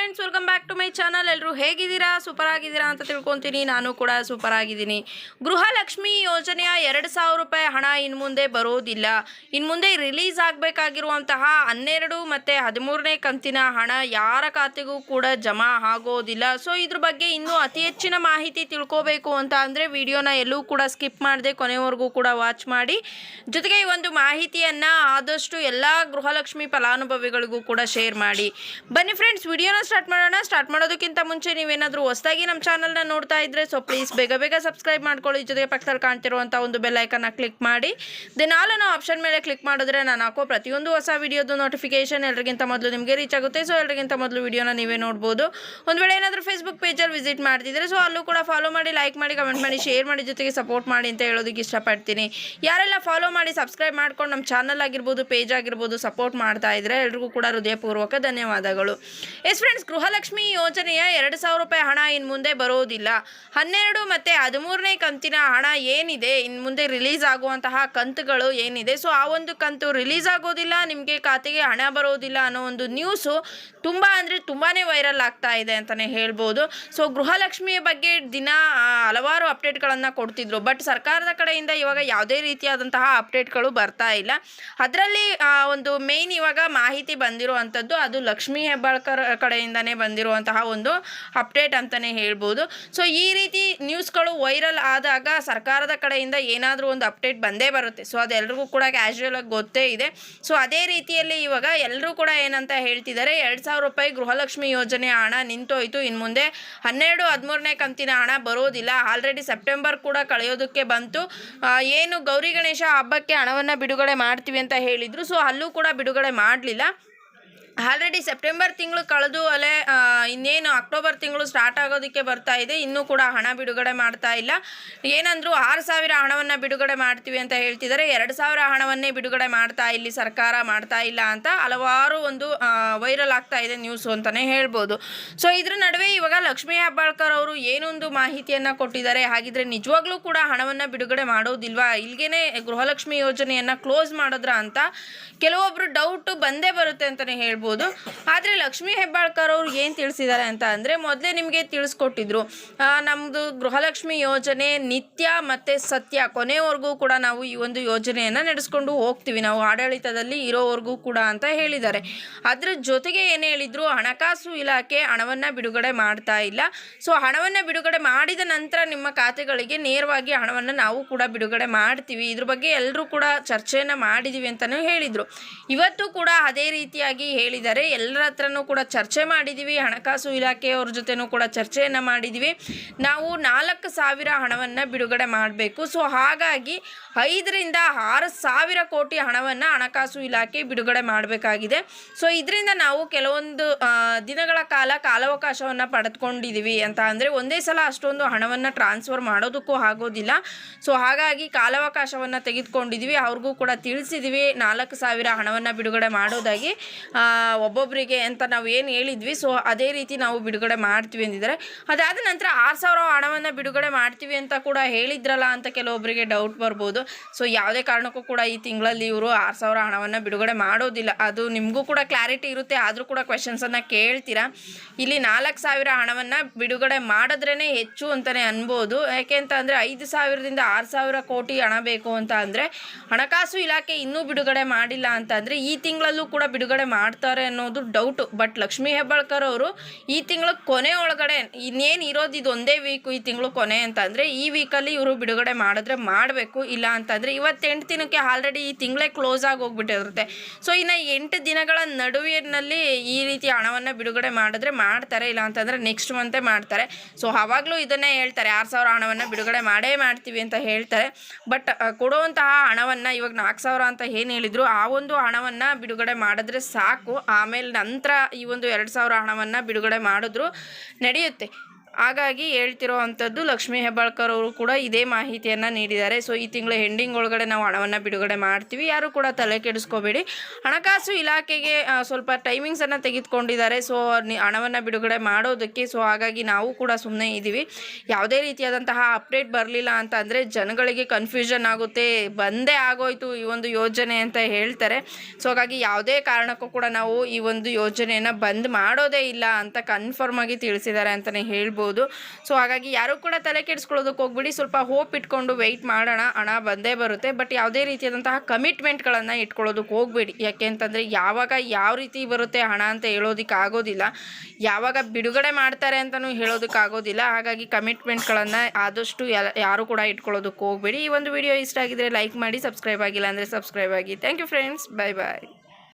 Friends welcome back to my channel ಎಲ್ಲರೂ ಹೇಗಿದ್ದೀರಾ? Super ಆಗಿದ್ದೀರಾ ಅಂತ ತಿಳ್ಕೊತೀನಿ. ನಾನು ಕೂಡ ಸೂಪರ್ ಆಗಿದ್ದೀನಿ. ಗೃಹಲಕ್ಷ್ಮಿ ಯೋಜನೆಯ ಎರಡು ಸಾವಿರ ರೂಪಾಯಿ ಹಣ ಇನ್ನು ಮುಂದೆ ಬರೋದಿಲ್ಲ. ಇನ್ನು ಮುಂದೆ ರಿಲೀಸ್ ಆಗಬೇಕಾಗಿರುವಂತಹ ಹನ್ನೆರಡು ಮತ್ತು ಹದಿಮೂರನೇ ಕಂತಿನ ಹಣ ಯಾರ ಖಾತೆಗೂ ಕೂಡ ಜಮಾ ಆಗೋದಿಲ್ಲ. ಸೊ ಇದ್ರ ಬಗ್ಗೆ ಇನ್ನೂ ಅತಿ ಹೆಚ್ಚಿನ ಮಾಹಿತಿ ತಿಳ್ಕೋಬೇಕು ಅಂತ ಅಂದರೆ ವಿಡಿಯೋನ ಎಲ್ಲೂ ಕೂಡ ಸ್ಕಿಪ್ ಮಾಡದೆ ಕೊನೆವರೆಗೂ ಕೂಡ ವಾಚ್ ಮಾಡಿ. ಜೊತೆಗೆ ಈ ಒಂದು ಮಾಹಿತಿಯನ್ನು ಆದಷ್ಟು ಎಲ್ಲ ಗೃಹಲಕ್ಷ್ಮಿ ಫಲಾನುಭವಿಗಳಿಗೂ ಕೂಡ ಶೇರ್ ಮಾಡಿ. ಬನ್ನಿ ಫ್ರೆಂಡ್ಸ್ ವಿಡಿಯೋನ ಸ್ಟಾರ್ಟ್ ಮಾಡೋಣ? ಸ್ಟಾರ್ಟ್ ಮಾಡೋದಕ್ಕಿಂತ ಮುಂಚೆ ನೀವೇನಾದರೂ ಹೊಸದಾಗಿ ನಮ್ಮ ಚಾನಲ್ನ ನೋಡ್ತಾ ಇದ್ದರೆ ಸೊ ಪ್ಲೀಸ್ ಬೇಗ ಬೇಗ ಸಬ್ಸ್ಕ್ರೈಬ್ ಮಾಡ್ಕೊಳ್ಳಿ. ಜೊತೆಗೆ ಪಕ್ಕದಲ್ಲಿ ಕಾಣ್ತಿರುವಂಥ ಒಂದು ಬೆಲ್ಲೈಕನ್ನ ಕ್ಲಿಕ್ ಮಾಡಿ. ದೆನ್ ಆಲ್ ಅನ್ನೋ ಆಪ್ಷನ್ ಮೇಲೆ ಕ್ಲಿಕ್ ಮಾಡಿದ್ರೆ ನಾನು ಹಾಕೋ ಪ್ರತಿಯೊಂದು ಹೊಸ ವಿಡಿಯೋದು ನೋಟಿಫಿಕೇಶನ್ ಎಲ್ರಿಗಿಂತ ಮೊದಲು ನಿಮಗೆ ರೀಚ್ ಆಗುತ್ತೆ. ಸೊ ಎಲ್ರಿಗಿಂತ ಮೊದಲು ವಿಡಿಯೋನ ನೀವೇ ನೋಡ್ಬೋದು. ಒಂದು ವೇಳೆ ಏನಾದರೂ ಫೇಸ್ಬುಕ್ ಪೇಜಲ್ಲಿ ವಿಸಿಟ್ ಮಾಡ್ತಿದ್ರೆ ಸೊ ಅಲ್ಲೂ ಕೂಡ ಫಾಲೋ ಮಾಡಿ ಲೈಕ್ ಮಾಡಿ ಕಮೆಂಟ್ ಮಾಡಿ ಶೇರ್ ಮಾಡಿ, ಜೊತೆಗೆ ಸಪೋರ್ಟ್ ಮಾಡಿ ಅಂತ ಹೇಳೋದಕ್ಕೆ ಇಷ್ಟಪಡ್ತೀನಿ. ಯಾರೆಲ್ಲ ಫಾಲೋ ಮಾಡಿ ಸಬ್ಸ್ಕ್ರೈಬ್ ಮಾಡ್ಕೊಂಡು ನಮ್ಮ ಚಾನಲ್ ಆಗಿರ್ಬೋದು ಪೇಜ್ ಆಗಿರ್ಬೋದು ಸಪೋರ್ಟ್ ಮಾಡ್ತಾ ಇದ್ರೆ ಎಲ್ರಿಗೂ ಕೂಡ ಹೃದಯಪೂರ್ವಕ ಧನ್ಯವಾದಗಳು. ಎಸ್ ಫ್ರೆಂಡ್ಸ್ ಗೃಹಲಕ್ಷ್ಮಿ ಯೋಜನೆಯ ಎರಡು ಸಾವಿರ ರೂಪಾಯಿ ಹಣ ಇನ್ನು ಮುಂದೆ ಬರೋದಿಲ್ಲ. ಹನ್ನೆರಡು ಮತ್ತು ಹದಿಮೂರನೇ ಕಂತಿನ ಹಣ ಏನಿದೆ? ಇನ್ನು ಮುಂದೆ ರಿಲೀಸ್ ಆಗುವಂತಹ ಕಂತುಗಳು ಏನಿದೆ? ಸೊ ಆ ಒಂದು ಕಂತು ರಿಲೀಸ್ ಆಗೋದಿಲ್ಲ, ನಿಮಗೆ ಖಾತೆಗೆ ಹಣ ಬರೋದಿಲ್ಲ ಅನ್ನೋ ಒಂದು ನ್ಯೂಸು ತುಂಬ ಅಂದರೆ ತುಂಬಾ ವೈರಲ್ ಆಗ್ತಾ ಇದೆ ಅಂತಲೇ ಹೇಳ್ಬೋದು. ಸೊ ಗೃಹಲಕ್ಷ್ಮಿಯ ಬಗ್ಗೆ ದಿನ ಹಲವಾರು ಅಪ್ಡೇಟ್ಗಳನ್ನು ಕೊಡ್ತಿದ್ರು. ಬಟ್ ಸರ್ಕಾರದ ಕಡೆಯಿಂದ ಇವಾಗ ಯಾವುದೇ ರೀತಿಯಾದಂತಹ ಅಪ್ಡೇಟ್ಗಳು ಬರ್ತಾ ಇಲ್ಲ. ಅದರಲ್ಲಿ ಒಂದು ಮೇಯ್ನ್ ಇವಾಗ ಮಾಹಿತಿ ಬಂದಿರುವಂಥದ್ದು ಅದು ಲಕ್ಷ್ಮೀ ಹೆಬ್ಬಾಳ್ಕರ್ ಕಡೆಯಿಂದನೇ ಬಂದಿರುವಂತಹ ಒಂದು ಅಪ್ಡೇಟ್ ಅಂತಲೇ ಹೇಳ್ಬೋದು. ಸೊ ಈ ರೀತಿ ನ್ಯೂಸ್ಗಳು ವೈರಲ್ ಆದಾಗ ಸರ್ಕಾರದ ಕಡೆಯಿಂದ ಏನಾದರೂ ಒಂದು ಅಪ್ಡೇಟ್ ಬಂದೇ ಬರುತ್ತೆ. ಸೊ ಅದೆಲ್ಲರಿಗೂ ಕೂಡ ಕ್ಯಾಶುವಲ್ ಆಗಿ ಗೊತ್ತೇ ಇದೆ. ಸೊ ಅದೇ ರೀತಿಯಲ್ಲಿ ಇವಾಗ ಎಲ್ಲರೂ ಕೂಡ ಏನಂತ ಹೇಳ್ತಿದ್ದಾರೆ, ಎರಡು ಸಾವಿರ ರೂಪಾಯಿ ಗೃಹಲಕ್ಷ್ಮಿ ಯೋಜನೆ ಹಣ ನಿಂತೋಯ್ತು. ಇನ್ನು ಮುಂದೆ ಹನ್ನೆರಡು, ಹದಿಮೂರನೇ ಕಂತಿನ ಹಣ ಬರೋದಿಲ್ಲ. ಆಲ್ರೆಡಿ ಸೆಪ್ಟೆಂಬರ್ ಕೂಡ ಕಳೆಯೋದಕ್ಕೆ ಬಂತು. ಏನು ಗೌರಿ ಗಣೇಶ ಹಬ್ಬಕ್ಕೆ ಹಣವನ್ನು ಬಿಡುಗಡೆ ಮಾಡ್ತೀವಿ ಅಂತ ಹೇಳಿದರು. ಸೊ ಅಲ್ಲೂ ಕೂಡ ಬಿಡುಗಡೆ ಮಾಡಲಿಲ್ಲ. ಆಲ್ರೆಡಿ ಸೆಪ್ಟೆಂಬರ್ ತಿಂಗಳು ಕಳೆದು ಅಲ್ಲೇ ಆ, ಇನ್ನೇನು ಅಕ್ಟೋಬರ್ ತಿಂಗಳು ಸ್ಟಾರ್ಟ್ ಆಗೋದಕ್ಕೆ ಬರ್ತಾ ಇದೆ. ಇನ್ನೂ ಕೂಡ ಹಣ ಬಿಡುಗಡೆ ಮಾಡ್ತಾ ಇಲ್ಲ. ಏನಂದ್ರು ಆರು ಸಾವಿರ ಹಣವನ್ನು ಬಿಡುಗಡೆ ಮಾಡ್ತೀವಿ ಅಂತ ಹೇಳ್ತಿದ್ದಾರೆ ಎರಡು ಸಾವಿರ ಹಣವನ್ನೇ ಬಿಡುಗಡೆ ಮಾಡ್ತಾ ಇಲ್ಲಿ ಸರ್ಕಾರ ಮಾಡ್ತಾ ಇಲ್ಲ ಅಂತ ಹಲವಾರು ಒಂದು ವೈರಲ್ ಆಗ್ತಾ ಇದೆ ನ್ಯೂಸ್ ಅಂತಲೇ ಹೇಳ್ಬೋದು. ಸೊ ಇದ್ರ ನಡುವೆ ಇವಾಗ ಲಕ್ಷ್ಮೀ ಹೆಬ್ಬಾಳ್ಕರ್ ಅವರು ಏನೊಂದು ಮಾಹಿತಿಯನ್ನು ಕೊಟ್ಟಿದ್ದಾರೆ. ಹಾಗಿದ್ರೆ ನಿಜವಾಗ್ಲೂ ಕೂಡ ಹಣವನ್ನು ಬಿಡುಗಡೆ ಮಾಡೋದಿಲ್ವಾ? ಇಲ್ಲಿಗೇನೆ ಗೃಹಲಕ್ಷ್ಮಿ ಯೋಜನೆಯನ್ನು ಕ್ಲೋಸ್ ಮಾಡಿದ್ರ ಅಂತ ಕೆಲವೊಬ್ಬರು ಡೌಟ್ ಬಂದೇ ಬರುತ್ತೆ ಅಂತಲೇ ಹೇಳ್ಬೋದು. ಆದರೆ ಲಕ್ಷ್ಮೀ ಹೆಬ್ಬಾಳ್ಕರ್ ಅವರು ಏನು ತಿಳಿಸಿದ್ದಾರೆ ಅಂತ ಅಂದರೆ ಮೊದಲೇ ನಿಮಗೆ ತಿಳಿಸ್ಕೊಟ್ಟಿದ್ರು. ನಮ್ಮದು ಗೃಹಲಕ್ಷ್ಮಿ ಯೋಜನೆ ನಿತ್ಯ ಮತ್ತು ಸತ್ಯ. ಕೊನೆವರೆಗೂ ಕೂಡ ನಾವು ಈ ಒಂದು ಯೋಜನೆಯನ್ನು ನಡೆಸ್ಕೊಂಡು ಹೋಗ್ತೀವಿ. ನಾವು ಆಡಳಿತದಲ್ಲಿ ಇರೋವರೆಗೂ ಕೂಡ ಅಂತ ಹೇಳಿದ್ದಾರೆ. ಅದರ ಜೊತೆಗೆ ಏನು ಹೇಳಿದರು? ಹಣಕಾಸು ಇಲಾಖೆ ಹಣವನ್ನು ಬಿಡುಗಡೆ ಮಾಡ್ತಾ ಇಲ್ಲ. ಸೊ ಹಣವನ್ನು ಬಿಡುಗಡೆ ಮಾಡಿದ ನಂತರ ನಿಮ್ಮ ಖಾತೆಗಳಿಗೆ ನೇರವಾಗಿ ಹಣವನ್ನು ನಾವು ಕೂಡ ಬಿಡುಗಡೆ ಮಾಡ್ತೀವಿ. ಇದ್ರ ಬಗ್ಗೆ ಎಲ್ಲರೂ ಕೂಡ ಚರ್ಚೆಯನ್ನು ಮಾಡಿದ್ದೀವಿ ಅಂತಲೂ ಹೇಳಿದರು. ಇವತ್ತು ಕೂಡ ಅದೇ ರೀತಿಯಾಗಿ ಹೇಳಿದ್ದಾರೆ. ಎಲ್ಲರ ಹತ್ರನೂ ಕೂಡ ಚರ್ಚೆ ಮಾಡಿದ್ದೀವಿ ಹಣಕಾಸು ಇಲಾಖೆಯವ್ರ ಜೊತೆನೂ ಕೂಡ ಚರ್ಚೆಯನ್ನು ಮಾಡಿದ್ದೀವಿ ನಾವು ನಾಲ್ಕು ಸಾವಿರ ಹಣವನ್ನು ಬಿಡುಗಡೆ ಮಾಡಬೇಕು. ಸೊ, ಹಾಗಾಗಿ ಐದರಿಂದ ಆರು ಸಾವಿರ ಕೋಟಿ ಹಣವನ್ನು ಹಣಕಾಸು ಇಲಾಖೆ ಬಿಡುಗಡೆ ಮಾಡಬೇಕಾಗಿದೆ. ಸೊ, ಇದರಿಂದ ನಾವು ಕೆಲವೊಂದು ದಿನಗಳ ಕಾಲ ಕಾಲಾವಕಾಶವನ್ನು ಪಡೆದುಕೊಂಡಿದ್ದೀವಿ ಅಂತ ಅಂದರೆ ಒಂದೇ ಸಲ ಅಷ್ಟೊಂದು ಹಣವನ್ನು ಟ್ರಾನ್ಸ್ಫರ್ ಮಾಡೋದಕ್ಕೂ ಆಗೋದಿಲ್ಲ. ಸೊ, ಹಾಗಾಗಿ ಕಾಲಾವಕಾಶವನ್ನು ತೆಗೆದುಕೊಂಡಿದ್ದೀವಿ ಅವ್ರಿಗೂ ಕೂಡ ತಿಳಿಸಿದ್ದೀವಿ ನಾಲ್ಕು ಸಾವಿರ ಹಣವನ್ನು ಬಿಡುಗಡೆ ಮಾಡೋದಾಗಿ. ಒಬ್ಬೊಬ್ಬರಿಗೆ ಅಂತ ನಾವು ಏನು ಹೇಳಿದ್ವಿ ಸೊ ಅದೇ ರೀತಿ ನಾವು ಬಿಡುಗಡೆ ಮಾಡ್ತೀವಿ ಅಂದಿದ್ದಾರೆ. ಅದಾದ ನಂತರ ಆರು ಸಾವಿರ ಹಣವನ್ನು ಬಿಡುಗಡೆ ಮಾಡ್ತೀವಿ ಅಂತ ಕೂಡ ಹೇಳಿದ್ರಲ್ಲ ಅಂತ ಕೆಲವೊಬ್ಬರಿಗೆ ಡೌಟ್ ಬರ್ಬೋದು. ಸೊ ಯಾವುದೇ ಕಾರಣಕ್ಕೂ ಕೂಡ ಈ ತಿಂಗಳಲ್ಲಿ ಇವರು ಆರು ಸಾವಿರ ಹಣವನ್ನು ಬಿಡುಗಡೆ ಮಾಡೋದಿಲ್ಲ. ಅದು ನಿಮಗೂ ಕೂಡ ಕ್ಲಾರಿಟಿ ಇರುತ್ತೆ, ಆದರೂ ಕೂಡ ಕ್ವೆಶನ್ಸನ್ನು ಕೇಳ್ತೀರಾ? ಇಲ್ಲಿ ನಾಲ್ಕು ಸಾವಿರ ಹಣವನ್ನು ಬಿಡುಗಡೆ ಮಾಡಿದ್ರೇ ಹೆಚ್ಚು ಅಂತಲೇ ಅನ್ಬೋದು. ಯಾಕೆ ಅಂತ ಅಂದರೆ ಐದು ಸಾವಿರದಿಂದ ಆರು ಸಾವಿರ ಕೋಟಿ ಹಣ ಬೇಕು ಅಂತ ಅಂದರೆ ಹಣಕಾಸು ಇಲಾಖೆ ಇನ್ನೂ ಬಿಡುಗಡೆ ಮಾಡಿಲ್ಲ ಅಂತ ಅಂದರೆ ಈ ತಿಂಗಳಲ್ಲೂ ಕೂಡ ಬಿಡುಗಡೆ ಮಾಡ್ತಾರೆ ಅನ್ನೋದು ಡೌಟು ಬಟ್ ಲಕ್ಷ್ಮೀ ಹೆಬ್ಬಾಳ್ಕರ್ ಅವರು ಈ ತಿಂಗಳ ಕೊನೆ ಒಳಗಡೆ ಇನ್ನೇನು ಇರೋದು ಇದು ಒಂದೇ ವೀಕು ಈ ತಿಂಗಳು ಕೊನೆ ಅಂತಂದರೆ ಈ ವೀಕಲ್ಲಿ ಇವರು ಬಿಡುಗಡೆ ಮಾಡಿದ್ರೆ ಮಾಡಬೇಕು. ಇಲ್ಲ ಅಂತಂದರೆ ಇವತ್ತೆಂಟು ದಿನಕ್ಕೆ ಆಲ್ರೆಡಿ ಈ ತಿಂಗಳೇ ಕ್ಲೋಸ್ ಆಗಿ ಹೋಗ್ಬಿಟ್ಟಿರುತ್ತೆ. ಸೊ ಇನ್ನು ಎಂಟು ದಿನಗಳ ನಡುವಿನಲ್ಲಿ ಈ ರೀತಿ ಹಣವನ್ನು ಬಿಡುಗಡೆ ಮಾಡಿದ್ರೆ ಮಾಡ್ತಾರೆ. ಇಲ್ಲ ಅಂತಂದರೆ ನೆಕ್ಸ್ಟ್ ಮಂತೆ ಮಾಡ್ತಾರೆ. ಸೊ ಆವಾಗಲೂ ಇದನ್ನೇ ಹೇಳ್ತಾರೆ. ಆರು ಸಾವಿರ ಹಣವನ್ನು ಬಿಡುಗಡೆ ಮಾಡೇ ಮಾಡ್ತೀವಿ ಅಂತ ಹೇಳ್ತಾರೆ. ಬಟ್ ಕೊಡುವಂತಹ ಹಣವನ್ನು ಇವಾಗ ನಾಲ್ಕು ಸಾವಿರ ಅಂತ ಏನು ಹೇಳಿದ್ರು, ಆ ಒಂದು ಹಣವನ್ನು ಬಿಡುಗಡೆ ಮಾಡಿದ್ರೆ ಸಾಕು. ಆಮೇಲೆ ನಂತರ ಈ ಒಂದು ಎರಡು ಸಾವಿರ ಹಣವನ್ನು ಬಿಡುಗಡೆ ಮಾಡಿದ್ರು. ನಡೆಯುತ್ತೆ. ಹಾಗಾಗಿ ಹೇಳ್ತಿರೋ ಅಂಥದ್ದು ಲಕ್ಷ್ಮೀ ಹೆಬ್ಬಾಳ್ಕರ್ ಅವರು ಕೂಡ ಇದೇ ಮಾಹಿತಿಯನ್ನು ನೀಡಿದ್ದಾರೆ. ಸೊ ಈ ತಿಂಗಳ ಹೆಂಡಿಂಗ್ ಒಳಗಡೆ ನಾವು ಹಣವನ್ನು ಬಿಡುಗಡೆ ಮಾಡ್ತೀವಿ. ಯಾರು ಕೂಡ ತಲೆ ಕೆಡಿಸ್ಕೋಬೇಡಿ. ಹಣಕಾಸು ಇಲಾಖೆಗೆ ಸ್ವಲ್ಪ ಟೈಮಿಂಗ್ಸನ್ನು ತೆಗೆದುಕೊಂಡಿದ್ದಾರೆ. ಸೊ ಹಣವನ್ನು ಬಿಡುಗಡೆ ಮಾಡೋದಕ್ಕೆ. ಸೊ ಹಾಗಾಗಿ ನಾವು ಕೂಡ ಸುಮ್ಮನೆ ಇದ್ದೀವಿ ಯಾವುದೇ ರೀತಿಯಾದಂತಹ ಅಪ್ಡೇಟ್ ಬರಲಿಲ್ಲ ಅಂತ ಅಂದರೆ ಜನಗಳಿಗೆ ಕನ್ಫ್ಯೂಷನ್ ಆಗುತ್ತೆ. ಬಂದೇ ಆಗೋಯ್ತು ಈ ಒಂದು ಯೋಜನೆ ಅಂತ ಹೇಳ್ತಾರೆ. ಸೊ ಹಾಗಾಗಿ ಯಾವುದೇ ಕಾರಣಕ್ಕೂ ಕೂಡ ನಾವು ಈ ಒಂದು ಯೋಜನೆಯನ್ನು ಬಂದ್ ಮಾಡೋದೇ ಇಲ್ಲ ಅಂತ ಕನ್ಫರ್ಮ್ ಆಗಿ ತಿಳಿಸಿದ್ದಾರೆ ಅಂತಲೇ ಹೇಳ್ಬೋದು. ಸೊ ಹಾಗಾಗಿ ಯಾರು ಕೂಡ ತಲೆ ಕೆಡಿಸ್ಕೊಳ್ಳೋದಕ್ಕೆ ಹೋಗ್ಬಿಡಿ. ಸ್ವಲ್ಪ ಹೋಪ್ ಇಟ್ಕೊಂಡು ವೆಯ್ಟ್ ಮಾಡೋಣ. ಹಣ ಬಂದೇ ಬರುತ್ತೆ. ಬಟ್ ಯಾವುದೇ ರೀತಿಯಾದಂತಹ ಕಮಿಟ್ಮೆಂಟ್ಗಳನ್ನು ಇಟ್ಕೊಳ್ಳೋದಕ್ಕೆ ಹೋಗ್ಬೇಡಿ. ಯಾಕೆ ಅಂತಂದರೆ ಯಾವಾಗ ಯಾವ ರೀತಿ ಬರುತ್ತೆ ಹಣ ಅಂತ ಹೇಳೋದಕ್ಕೆ ಆಗೋದಿಲ್ಲ. ಯಾವಾಗ ಬಿಡುಗಡೆ ಮಾಡ್ತಾರೆ ಅಂತಲೂ ಹೇಳೋದಕ್ಕೆ ಆಗೋದಿಲ್ಲ. ಹಾಗಾಗಿ ಕಮಿಟ್ಮೆಂಟ್ಗಳನ್ನು ಆದಷ್ಟು ಯಾರು ಕೂಡ ಇಟ್ಕೊಳ್ಳೋದಕ್ಕೆ ಹೋಗ್ಬೇಡಿ. ಈ ಒಂದು ವಿಡಿಯೋ ಇಷ್ಟ ಆಗಿದ್ರೆ ಲೈಕ್ ಮಾಡಿ ಸಬ್ಸ್ಕ್ರೈಬ್ ಆಗಿಲ್ಲ ಅಂದರೆ ಸಬ್ಸ್ಕ್ರೈಬ್ ಆಗಿ. Thank you friends bye bye